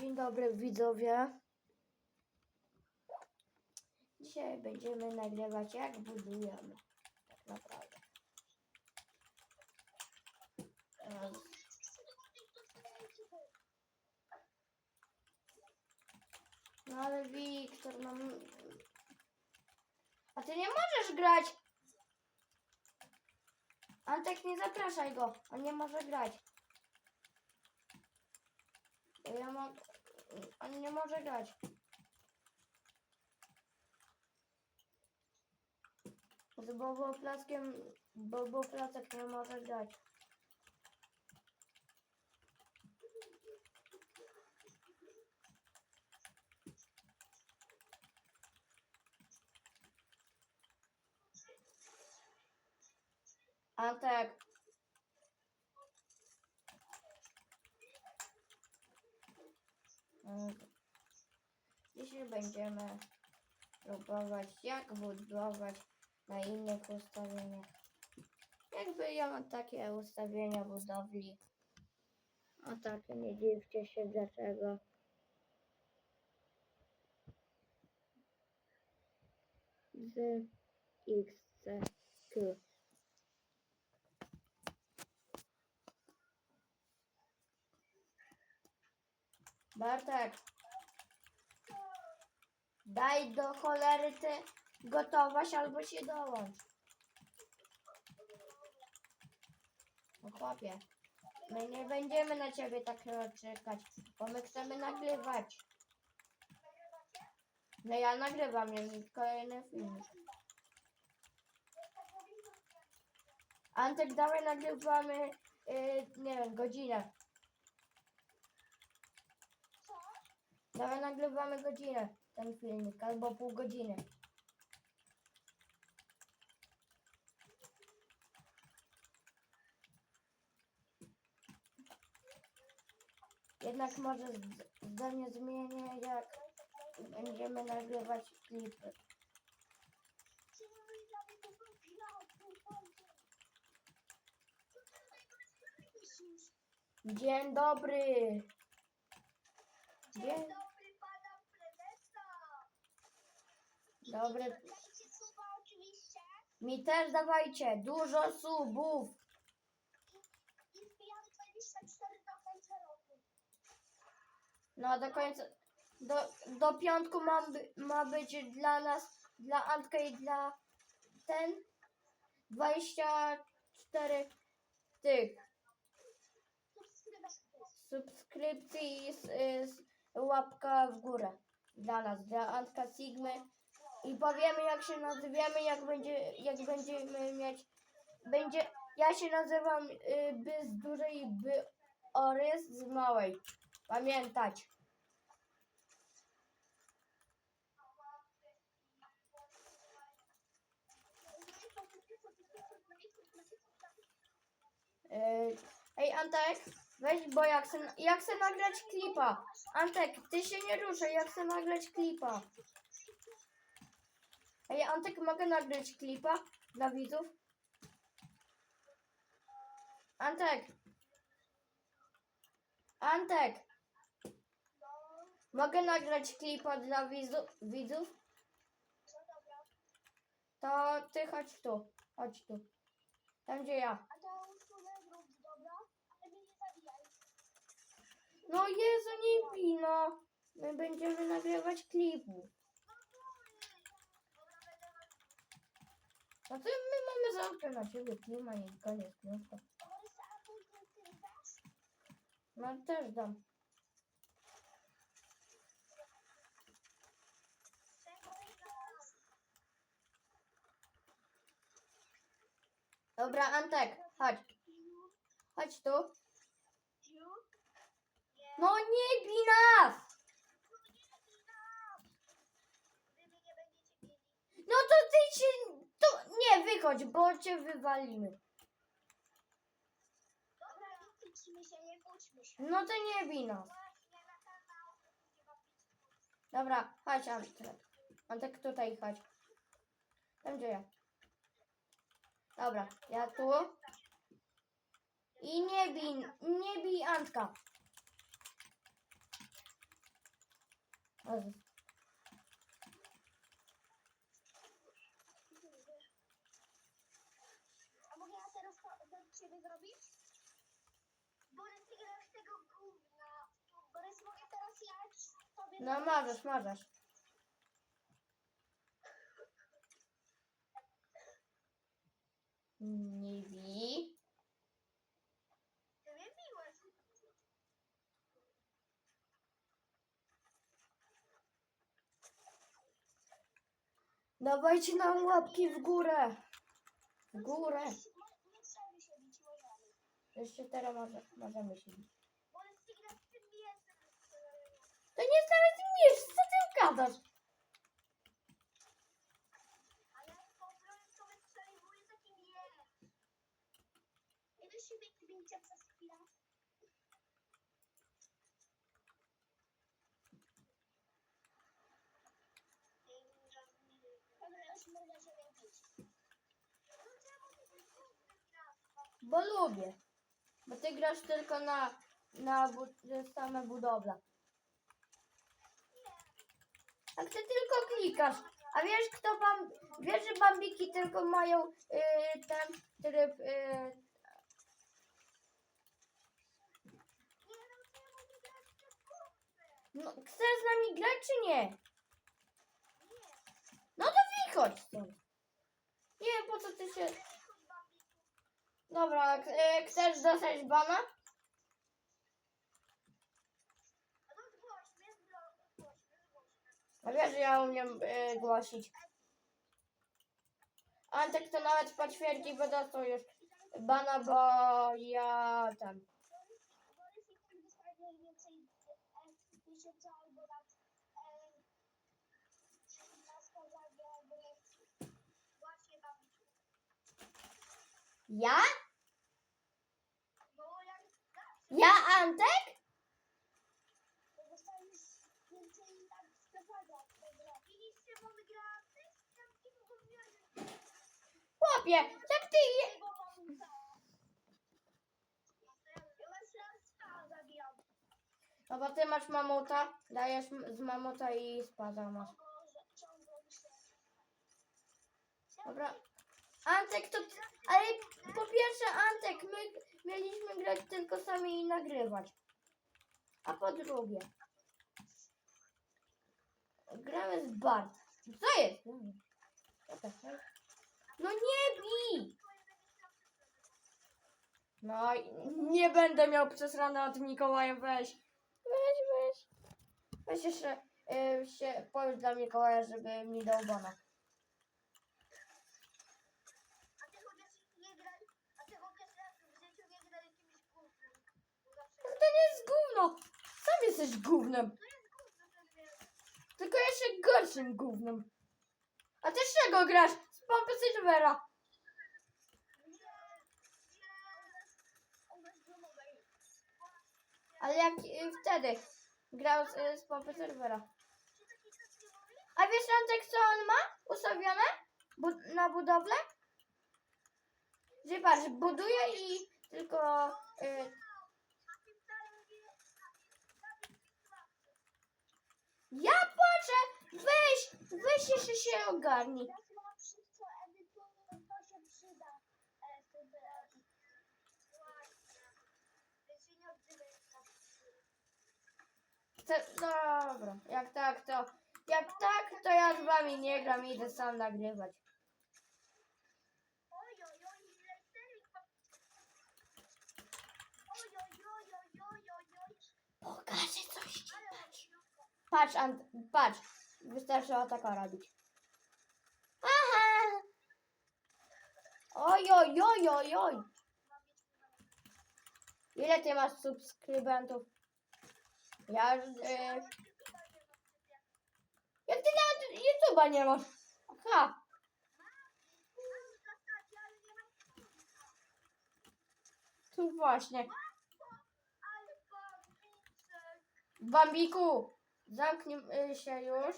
Dzień dobry widzowie. Dzisiaj będziemy nagrywać jak budujemy. Tak naprawdę. No ale Wiktor, no... m- A ty nie możesz grać! Antek, nie zapraszaj go. On nie może grać. Ja mam... On nie może grać. Z Boboplackiem... Boboplacek nie może grać. Antek. Dzisiaj będziemy próbować jak budować na innych ustawieniach. Jakby ja mam takie ustawienia budowli. A tak, nie dziwcie się dlaczego. Z XCQ. Bartek. Daj do cholery ty gotować albo się dołącz. No chłopie, my nie będziemy na ciebie tak czekać, bo my chcemy nagrywać. No ja nagrywam, jest kolejny film. Antek, dawaj nagrywamy, yy, nie wiem, godzinę. Dawaj nagrywamy godzinę ten filmik, albo pół godziny. Jednak może zdanie zmienię, jak będziemy nagrywać klipy. Dzień dobry! Dzień dobry dobry. Mi też dawajcie dużo subów. i wbijamy 24 do końca roku. No do końca, do, do piątku ma, ma być dla nas, dla Antka i dla ten 24 tych subskrypcji i s- łapka w górę dla nas, dla Antka Sigmy i powiemy jak się nazwiemy, jak będzie, jak będziemy mieć, będzie, ja się nazywam y, By z dużej By Orys z małej, pamiętać. Yy, Ej, Antek, weź, bo ja chcę, ja chcę nagrać klipa. Antek, ty się nie ruszaj, ja chcę nagrać klipa. Ej, Antek, mogę nagrać klipa dla widzów? Antek. Antek, mogę nagrać klipa dla widzów? To ty chodź tu, chodź tu. Tam gdzie ja. No Jezu, nie bij, no. My będziemy nagrywać klipu. No to my mamy zamkę na ciebie, klima i koniec, krótko. No też dam. Dobra, Antek, chodź. Chodź tu. No nie bij nas! No to ty się... To nie, wychodź, bo cię wywalimy. Dobra, nie kłóćmy się, nie kłóćmy się. No to nie pić. Dobra, chodź Antek. Antek tutaj chodź. Tam gdzie ja. Dobra, ja tu. I nie bij, nie bij Antka. A mogę ja teraz to do ciebie zrobić? Borys, ty grasz tego gówna. Borys, mogę teraz ja sobie No możesz, możesz. Nie wi. Ty mnie biłeś. Dawajcie nam łapki w górę. W górę. Nie, nie trzeba się bić, możemy. Jeszcze teraz może, możemy się bić. Borys, ty grasz w tym mięsem. To nie jest nawet niż, co ty gadasz? Bo lubię. Bo ty grasz tylko na, na bu same budowle. A ty tylko klikasz. A wiesz kto bam... Wiesz, że bambiki tylko mają y, ten tryb... Y, Nie no, chcesz z nami grać czy nie? No to wychodź stąd. Nie po co ty się... Dobra, y, chcesz dostać bana? A no zgłoś mnie, zgłoś mnie, zgłoś mnie. A wiesz, że ja umiem y, głosić. Antek to nawet potwierdzi, bo dostał już bana, bo ja tam. Borys i tak dostaje mniej więcej e, miesiąca albo lat e, na skazanie albo lekcji. Właśnie bambiku. Ja? No jak dasz, Ja, Antek? to dostajesz więcej tak skazania. Dobra. Widzicie, bo wygrała ty? Tam kim gówniarzy. Chłopie, jak ty je... No ty masz mamuta, dajesz z mamuta i spada masz. Dobra. Antek to... Ale po pierwsze, Antek, my mieliśmy grać tylko sami i nagrywać. A po drugie... Gramy z Bart. Co jest? Hell? No nie bij! No i nie będę miał przesrane od Mikołaja, weź. Weź, weź. Weź jeszcze y, się powiedz dla Mikołaja, żeby mi dał bona. A ty chociaż nie graj, a ty chociaż raz w życiu nie graj jakimś gównem. Bo zawsze To nie jest gówno. Sam jesteś gównem. Tylko jeszcze gorszym gównem. A ty z czego grasz? Gromowa i... Ale jak y, wtedy grał z, y, z pompy mówi? A wiesz Antek co on ma ustawione Bu- na budowlę? Że buduje i tylko... Y, ja patrzę! Weź! Weź jeszcze się ogarnij. Jak ma wszystko edytuję, to się przyda. E, w tym wyrazie. Właśnie. Więc się nie odzywaj. Te, dobra, jak tak to... Jak tak, to ja z wami nie gram, idę sam nagrywać. Pokażę coś ci. Ładniutko. Patrz, Ant, patrz. Taka robić. Aha! Oj, oj, oj, oj, oj. Ile ty masz subskrybentów? Ja już... Yy, jak ty nawet YouTube'a nie masz? Aha. Tu właśnie. Bambiku, zamknij y, się już.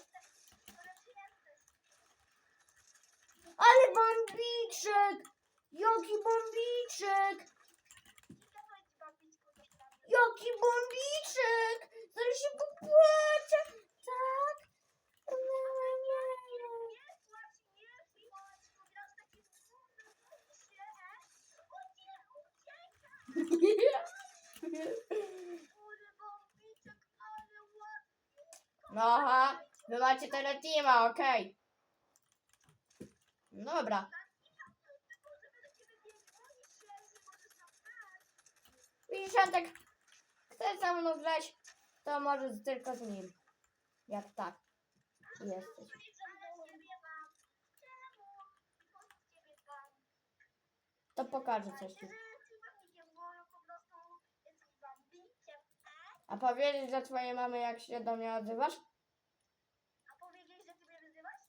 Ale bambiczek! Jaki bambiczek! Jaki bambiczek! Zaraz się popłaczę! Tak. No aha, wy macie tyle teama, okej. No Dobra. Widzisz, Antek, chcesz ze mną grać, to możesz tylko z nim. Jak tak jesteś. To pokażę coś ci. A powiedzieć dla twojej mamy, jak się do mnie odzywasz? A powiedzieli, że ty mnie wyzywasz?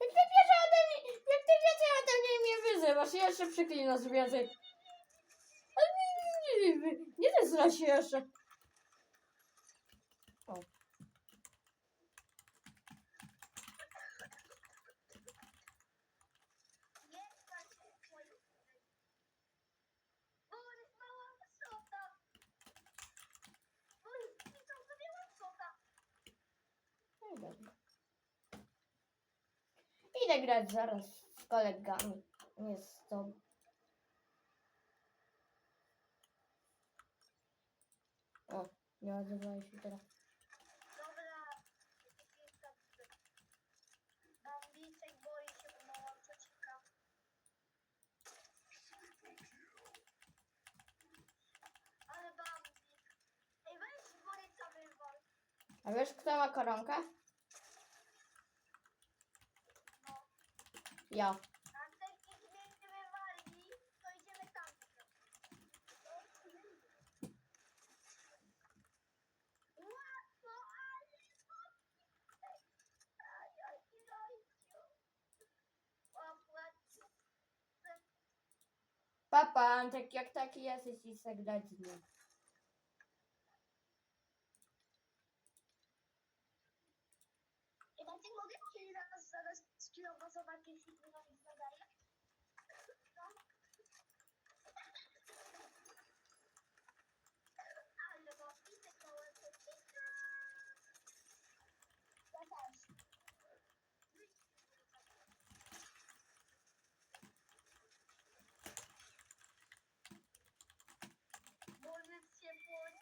Jak ty wiesz ode mnie, jak ty więcej ode mnie wyzywasz, jeszcze przyklinasz więcej. Ale nie, nie, nie, nie zesra się jeszcze. O. Nie się. No. Idę grać zaraz z kolegami, nie z tobą. O, nie odzywałeś się teraz. Dobra, kilka Bambicek boi się, ciocinka. Ale bambik. Ej, weź Borysa wywal. A wiesz, kto ma koronkę? No. Ja. A ten ich mnie nie wywali, to idziemy tam. Łatwo, ale Aj, aj, jajciu. Łapłać. Papa, Antek, jak taki jesteś i grać z nim. Ej, Maciek, mogę ci zaraz, zaraz skillowo zobaczyć, jeśli na nich zadaję? No. Ale Bambicek mała ciocinka. Ja też. Może się boi,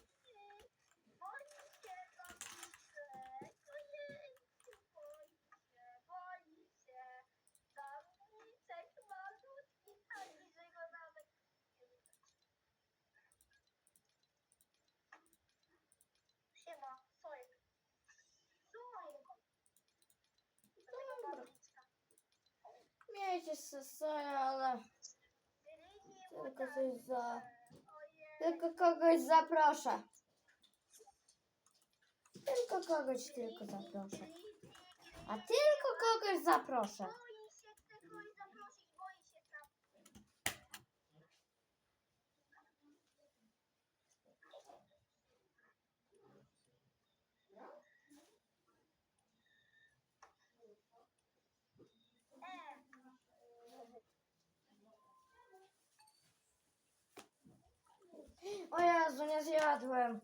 boi się Bambicek, ojej, boi się, boi się. Bambicek malutki, a bliżej go nawet nie widać. Siema, Sojek. Sojek. Tego Bambicka. Miejcie soja, ale Ryni Tylko mu coś za- Ojej. tylko kogoś zaproszę. Tylko kogoś tylko zaproszę. A tylko kogoś zaproszę. Boi się, chce kogoś zaprosić, boi się tam. E, O Jezu, nie zjadłem.